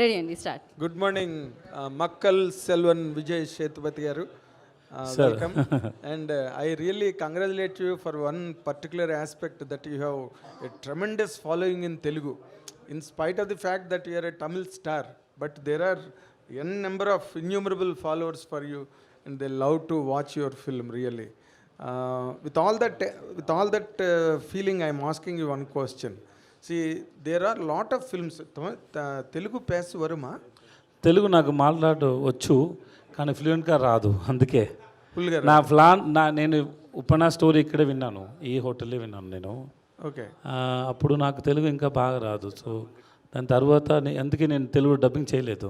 Ready అండి start. Good morning Makkal Selvan Vijay Sethupathi గారు. Welcome and I really congratulate you for one particular aspect that you have a tremendous following in Telugu in spite of the fact that you are a Tamil star but there are n number of innumerable followers for you and they love to watch your film really with all that with all that feeling I'm asking you one question C there are lot of films Telugu face వరుమా? తెలుగు నాకు మాట్లాడు వచ్చు కానీ ఫ్లూయెంట్గా రాదు అందుకే. ఫుల్గా నా plan నా నేను ఉపనా స్టోరీ ఇక్కడే విన్నాను ఈ హోటల్లో విన్నాను నేను. ఓకే అప్పుడు నాకు తెలుగు ఇంకా బాగా రాదు సో దాని తర్వాత అందుకే నేను తెలుగు డబ్బింగ్ చేయలేదు.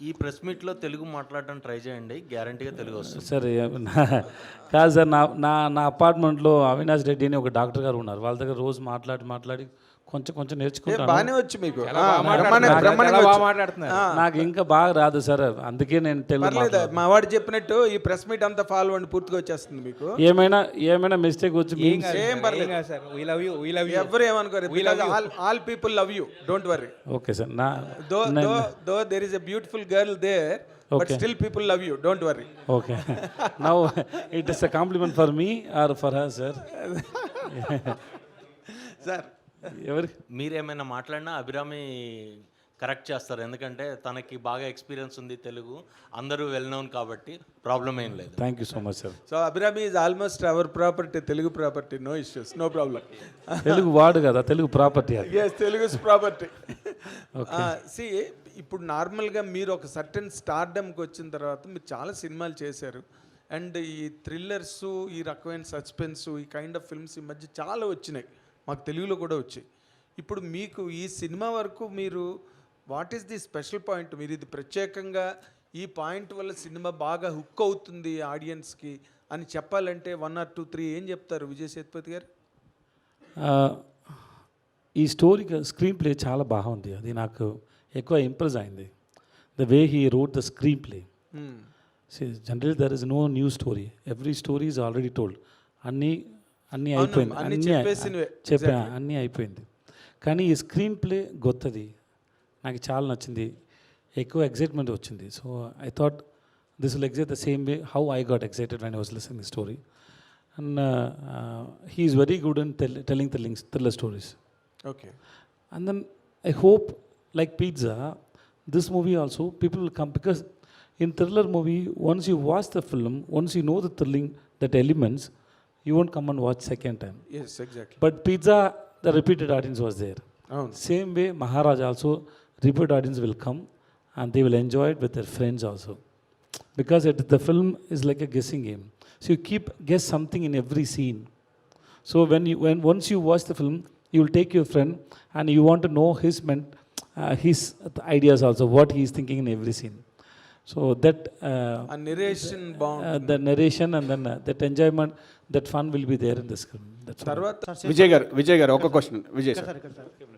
ఈ ప్రెస్ మీట్లో తెలుగు మాట్లాడడం ట్రై చేయండి గ్యారంటీగా తెలుగు వస్తుంది. సరే కాదు సార్ నా నా నా అపార్ట్మెంట్లో అవినాష్ రెడ్డి అని ఒక డాక్టర్ గారు ఉన్నారు వాళ్ళ దగ్గర రోజు మాట్లాడి మాట్లాడి కొంచెం కొంచెం నేర్చుకుంటాను. బాగానే వచ్చు మీకు. నాకు ఇంకా బాగా రాదు సార్. అందుకే నేను తెలుగు మా వాడు చెప్పినట్టు ఈ ప్రెస్ మీట్ అంతా ఫాలో అండి పూర్తిగా వచ్చేస్తుంది మీకు. ఏమైనా ఏమైనా మిస్టేక్ వచ్చి ఏం పర్లేదు. Sir. We love you we love you ఎవరు ఏమనుకోరు all all people love you don't worry okay sir. నా though though though there is a beautiful girl there but still people love you don't worry okay. Now it is a compliment for me or for her sir sir ఎవరి మీరేమైనా మాట్లాడినా Abhirami correct చేస్తారు. ఎందుకంటే తనకి బాగా experience ఉంది తెలుగు. అందరూ well known కాబట్టి ప్రాబ్లం ఏం లేదు. Thank you so much sir so Abhirami is almost our property Telugu property no issues no problem Telugu వాడు కదా Telugu property yes Telugu property C ఇప్పుడు నార్మల్గా మీరు ఒక సర్టెన్ స్టార్డమ్కి వచ్చిన తర్వాత మీరు చాలా సినిమాలు చేశారు. అండ్ ఈ థ్రిల్లర్స్ ఈ రకమైన సస్పెన్స్ ఈ కైండ్ ఆఫ్ ఫిల్మ్స్ ఈ మధ్య చాలా వచ్చినాయి. మాకు తెలుగులో కూడా వచ్చాయి. ఇప్పుడు మీకు ఈ సినిమా వరకు మీరు what is the special point మీరు ఇది ప్రత్యేకంగా ఈ పాయింట్ వల్ల సినిమా బాగా హుక్ అవుతుంది ఆడియన్స్కి అని చెప్పాలంటే వన్ ఆర్ టూ త్రీ ఏం చెప్తారు విజయ్ సేతుపతి గారు? ఈ స్టోరీ స్క్రీన్ ప్లే చాలా బాగుంది అది నాకు ఎక్కువ ఇంప్రెస్ అయింది. The way he wrote the screenplay general there is no new story every story is already told అన్నీ అన్నీ అయిపోయింది. అన్నీ. చెప్పా అన్నీ అయిపోయింది. కానీ ఈ స్క్రీన్ ప్లే గొత్తది. నాకు చాలా నచ్చింది. ఎక్కువ ఎగ్జైట్మెంట్ వచ్చింది. So I thought this will excite the same way how I got excited when I was listening story and he is very good in telling thrillings thriller stories okay And then I hope, like pizza, this movie also people will come because in thriller movie, once you watch the film, once you know the thrilling that elements, you won't come and watch second time. Yes, exactly. But pizza, the repeated audience was there. Oh. Same way, Maharaj also, repeated audience will come and they will enjoy it with their friends also. Because it, the film is like a guessing game. So you keep guess something in every scene. So when you when once you watch the film, you will take your friend and you want to know his men, uh, his ideas also, what he is thinking in every scene. So that uh, ఆ నిరేషన్ బాగుంది uh, the narration and then uh, that enjoyment, that fun will be there in the screen. That's all. తర్వాత విజయ్ గారు విజయ్ గారు ఒక question Vijay sir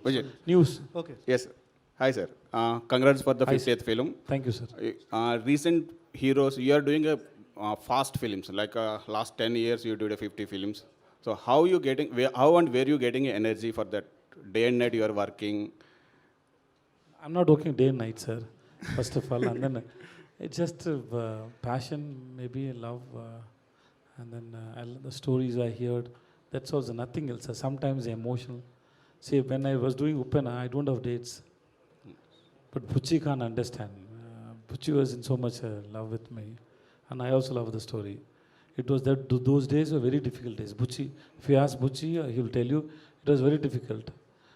Vijay News. Okay yes hi sir congrats for the fifth film Thank you, sir. Recent heroes you are doing fast films like last ten years you do fifty films so how you getting how and where you getting energy for that day and night you are working I'm not working day and night, sir. First of all, and then uh, it's just uh, passion, maybe love, uh, and then uh, the stories I heard. That's also nothing else. Sometimes emotional. See, when I was doing Upena, I don't have dates, but Bucci can't understand. Uh, Bucci was in so much uh, love with me, and I also love the story. It was that those days were very difficult days. Bucci, if you ask Bucci, uh, he will tell you it was very difficult.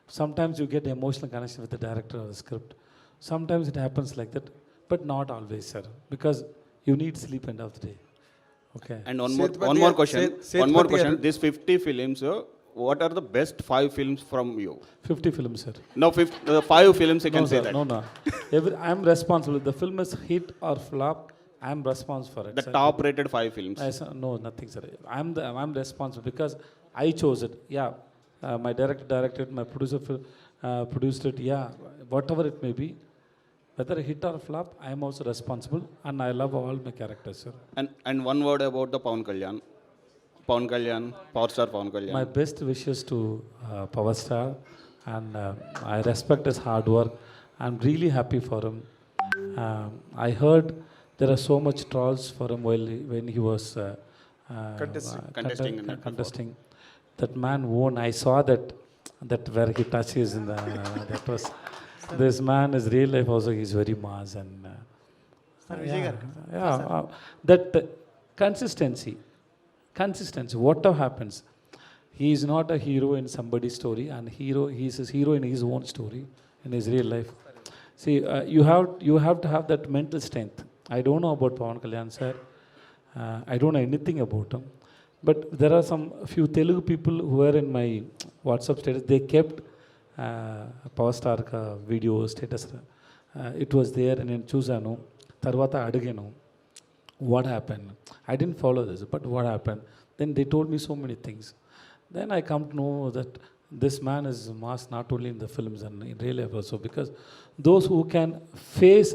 Sometimes you get emotional connection with the director or the script. Sometimes it happens like that, but not always, sir, because you need sleep end of the day. Okay. And one more, one more question. One more question. These 50 films, what are the best five films from you? 50 films, sir. No, five films, I can no, say sir, that. no, no. Every, I'm responsible. The film is hit or flop. I'm responsible for it. The sir. top rated five films. I no, nothing, sir. I'm the, I'm responsible because I chose it. Yeah, Uh, my director directed, my producer uh, produced it. Yeah, whatever it may be, whether hit or flop, I am also responsible and I love all my characters, sir. And, and one word about the Pawan Kalyan. Pawan Kalyan, Power Star Pawan Kalyan. My best wishes to uh, Power Star and uh, I respect his hard work. I'm really happy for him. Uh, I heard there are so much trolls for him while he, when he was uh, uh, uh contesting. contesting, contesting, contesting. That man won. I saw that that where he touches in the uh, that was this man is real life also. He's very mass and. Uh, yeah, yeah uh, that uh, consistency, consistency. Whatever happens, he is not a hero in somebody's story, and hero he is a hero in his own story in his real life. See, uh, you have you have to have that mental strength. I don't know about Pawan Kalyan sir. Uh, I don't know anything about him, but there are some few Telugu people who are in my WhatsApp status. They kept power star video status it was there నేను చూశాను తర్వాత అడిగాను what happen I didn't follow this but what happen then they told me so many things then I come to know that this man is mass not only in the films and in real life also because those who can face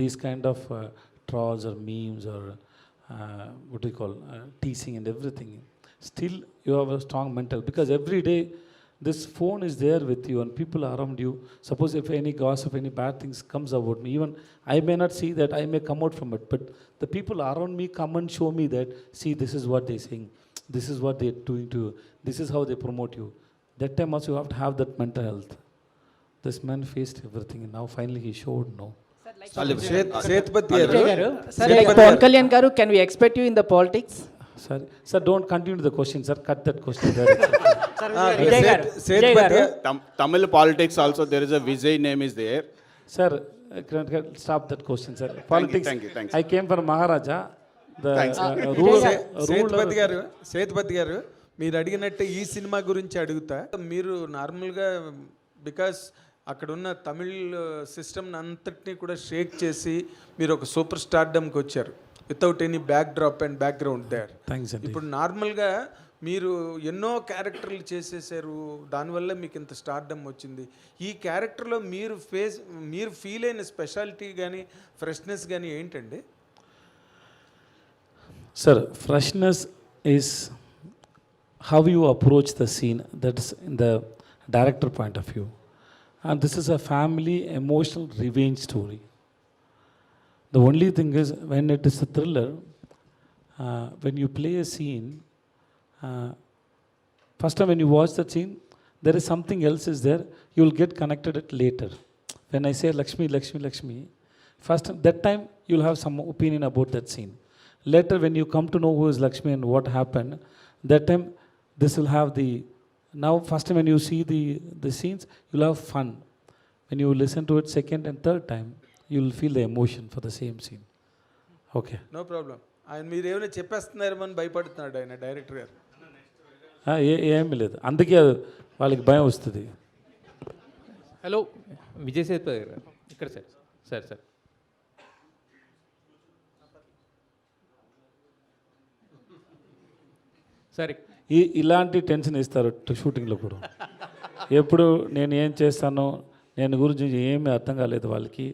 these kind of trolls or memes or what do you call uh, teasing and everything still you have a strong mental because every day this phone is there with you and people are around you suppose if any gossip any bad things comes about me even i may not see that i may come out from it but the people around me come and show me that see this is what they're saying this is what they're doing to you this is how they promote you that time also you have to have that mental health this man faced everything and now finally he showed no Seth Sethupathi garu Vijay garu sir like Pawan Kalyan garu can we expect you in the politics Sorry, sir, don't continue the question, sir. Cut that question there. ఆ, Tamil politics also there is a Vijay name is there sir stop that question sir politics I came for Maharaja Sethupathi గారు సేతుపతి గారు మీరు అడిగినట్టు ఈ cinema గురించి అడుగుతా. మీరు నార్మల్గా బికాస్ అక్కడ ఉన్న తమిళ్ సిస్టమ్ అంతటినీ కూడా షేక్ చేసి మీరు ఒక సూపర్ స్టార్ డమ్కి వచ్చారు without any backdrop and background there ఇప్పుడు నార్మల్గా మీరు ఎన్నో క్యారెక్టర్లు చేసేసారు దానివల్ల మీకు ఇంత స్టార్డమ్ వచ్చింది. ఈ క్యారెక్టర్లో మీరు ఫేస్ మీరు ఫీల్ అయిన స్పెషాలిటీ కానీ ఫ్రెష్నెస్ కానీ ఏంటండి? Sir freshness is how you approach the scene that is in the director point of view. And this is a family emotional revenge story. The only thing is when it is a thriller when you play a scene uh, first time when you watch that scene, there is something else is there. You will get connected it later. When I say Lakshmi, Lakshmi, Lakshmi, first that time you'll have some opinion about that scene. Later, when you come to know who is Lakshmi and what happened, that time this will have the. Now, first time when you see the the scenes, you'll have fun. When you listen to it second and third time, you'll feel the emotion for the same scene. Okay. No problem ఆయన మీరు ఏమైనా చెప్పేస్తున్నారేమో అని భయపడుతున్నాడు ఆయన director గారు ఆ, ఏ ఏమీ లేదు. అందుకే వాళ్ళకి భయం వస్తుంది. హలో విజయ్ సేతుపతి గారు. ఇక్కడ సార్ సార్ సార్. సార్ ఈ ఇలాంటి టెన్షన్ ఇస్తారు షూటింగ్లో కూడా. ఎప్పుడు నేను ఏం చేస్తానో నేను గురించి ఏమీ అర్థం కాలేదు వాళ్ళకి.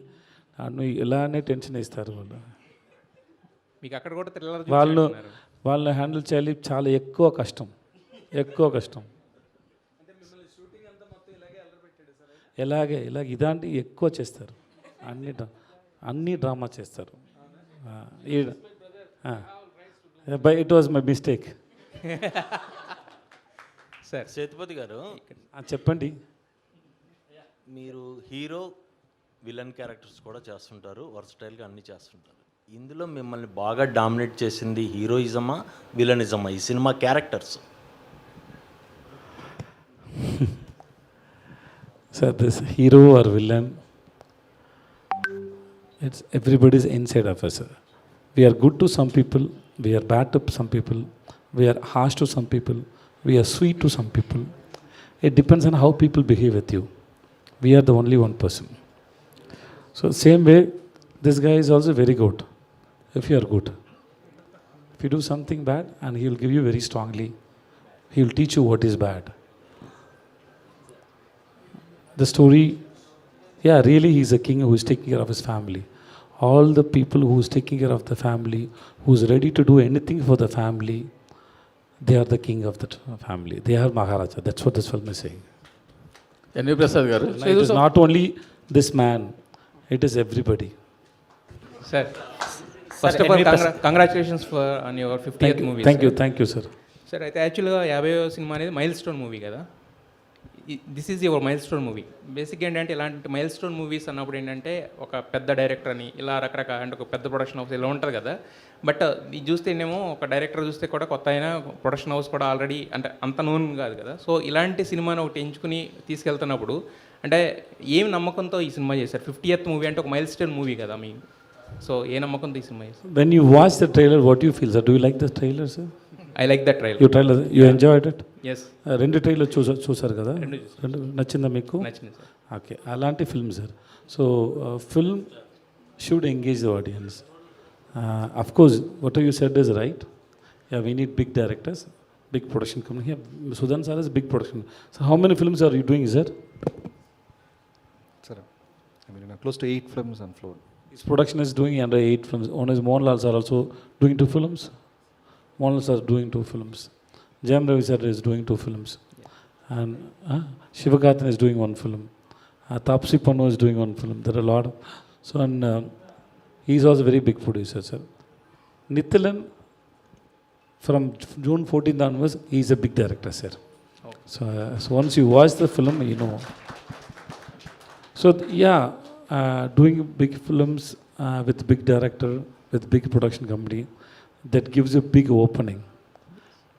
నన్ను ఇలానే టెన్షన్ ఇస్తారు వాళ్ళు. మీకు అక్కడ కూడా వాళ్ళు వాళ్ళని హ్యాండిల్ చేయాలి చాలా ఎక్కువ కష్టం. ఎక్కువ కష్టం. ఎలాగే ఇలాగ ఇలాంటి ఎక్కువ చేస్తారు. అన్ని డ్రా- అన్ని డ్రామా చేస్తారు. By it was my mistake sir Sethupathi గారు చెప్పండి. మీరు హీరో విలన్ క్యారెక్టర్స్ కూడా చేస్తుంటారు వర్సటైల్గా అన్ని చేస్తుంటారు. ఇందులో మిమ్మల్ని బాగా డామినేట్ చేసింది హీరోయిజమా విలనిజమా ఈ cinema characters? Sir, this hero or villain, it's everybody's inside of us. sir. We are good to some people, we are bad to some people, we are harsh to some people, we are sweet to some people. It depends on how people behave with you. We are the only one person. So same way, this guy is also very good. If you are good, if you do something bad, and he will give you very strongly, he will teach you what is bad the story yeah really he's a king who is taking care of his family all the people who is taking care of the family who's ready to do anything for the family they are the king of the family they are maharaja that's what this film is saying NV Prasad garu It is not only this man, it is everybody. Sir first of all congratulations for on your fifty Thank you, movie thank you, thank you, sir. Sir అయితే యాక్చువల్గా యాభై సినిమా అనేది milestone movie కదా this is your milestone movie basic ఏంటంటే ఇలాంటి milestone movies అన్నప్పుడు ఏంటంటే ఒక పెద్ద డైరెక్టర్ అని ఇలా రకరకాల అంటే ఒక పెద్ద ప్రొడక్షన్ హౌస్ ఇలా ఉంటుంది కదా. బట్ ఇది చూస్తేనేమో ఒక డైరెక్టర్ చూస్తే కూడా కొత్త అయినా ప్రొడక్షన్ హౌస్ కూడా ఆల్రెడీ అంటే అంత నూన్ కాదు కదా. సో ఇలాంటి సినిమాని ఒకటి ఎంచుకుని తీసుకెళ్తున్నప్పుడు అంటే ఏం నమ్మకంతో ఈ సినిమా చేశారు? ఫిఫ్టీ ఎత్ మూవీ అంటే ఒక మైల్ స్టోన్ మూవీ కదా మీ సో ఏ నమ్మకంతో ఈ సినిమా చేశారు? When you watch the trailer, what do you feel, sir? Do you like the trailer, sir? I like that trail You trailer, you enjoyed it? రెండు ట్రైలర్ చూసా చూసారు కదా? రెండు నచ్చిందా మీకు? నచ్చింది ఓకే. అలాంటి film sir so film should engage the audience of course what you said is right yeah we need big directors big production company Sudhan sir is big production so how many films are you doing sir close to eight films and floor is production is doing under eight films own is Mohan Lal sir also doing two films Mohan Lal sir doing two films Jam Ravi sir is doing two films. And uh, Shivakarthan is doing one film. Uh, Tapsi Pannu is doing one film. There are a lot of. So, and uh, he's also a very big producer, sir. Nithilan, from June 14th onwards, he's a big director, sir. So, uh, so once you watch the film, you know. So th- yeah, uh, doing big films uh, with big director, with big production company, that gives you big opening.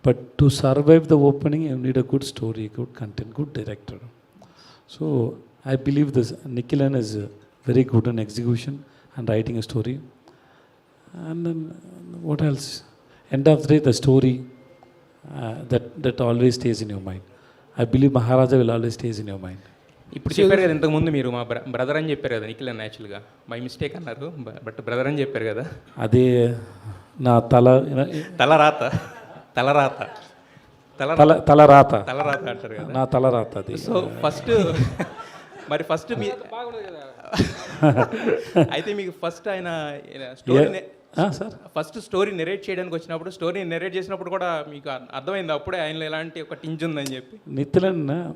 But to survive the opening you need a good story good content good director so I believe this Nikhilan is very good on execution and writing a story and what else end of the day the story that that always stage in your mind I believe Maharaja will always stage in your mind ఇప్పుడు చెప్పారు కదా ఇంతకుముందు మీరు మా బ్ర brother అని చెప్పారు కదా నిఖిల్ నేచురల్గా మై మిస్టేక్ అన్నారు బట్ బ్రదర్ అని చెప్పారు కదా. అదే నా తల తల రాత. తలరాత. తల తల తలరాత. తలరాత అంటారు కదా. నా తలరాత అది. సో ఫస్ట్ మరి ఫస్ట్ మీ అయితే మీకు ఫస్ట్ ఆయన story sir. First story narrate చేయడానికి వచ్చినప్పుడు స్టోరీ నెరేట్ చేసినప్పుడు కూడా మీకు అర్థమైంది. అప్పుడే ఆయనలో ఎలాంటి ఒక టింజ్ ఉందని చెప్పి. నితిలన్